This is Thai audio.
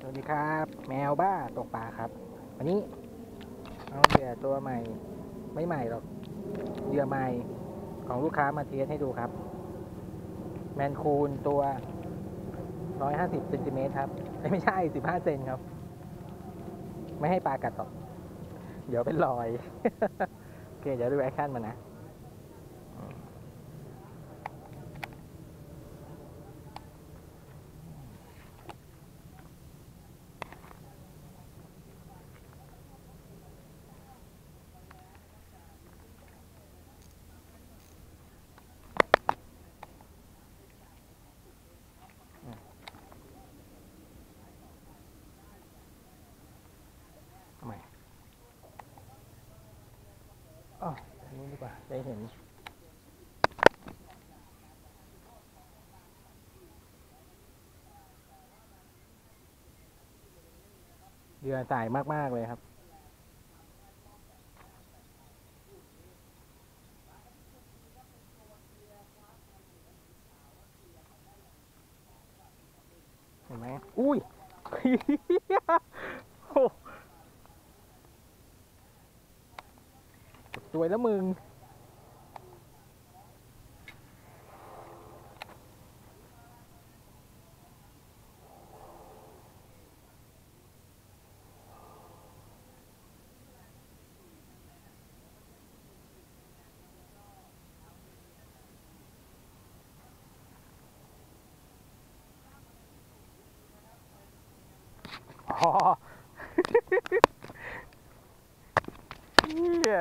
สวัสดีครับ แมวบ้าตกปลาครับ วันนี้เอาเหยื่อตัวใหม่ ไม่ใหม่หรอกเหยื่อใหม่ของลูกค้ามาเทสให้ดูครับ แมนคูนตัว 150เซนติเมตรครับ ไม่ใช่ 15เซนครับ ไม่ให้ปลากัดหรอก เดี๋ยวเป็นรอย โอเค เดี๋ยวดูแอคชั่นมันนะ อ๋ออันนี้ดีกว่าได้เห็นเดือสายมาก ๆ เลยครับ เห็นไหม อุ้ย โอ้ สวยแล้วมึงอ๋อเฮีย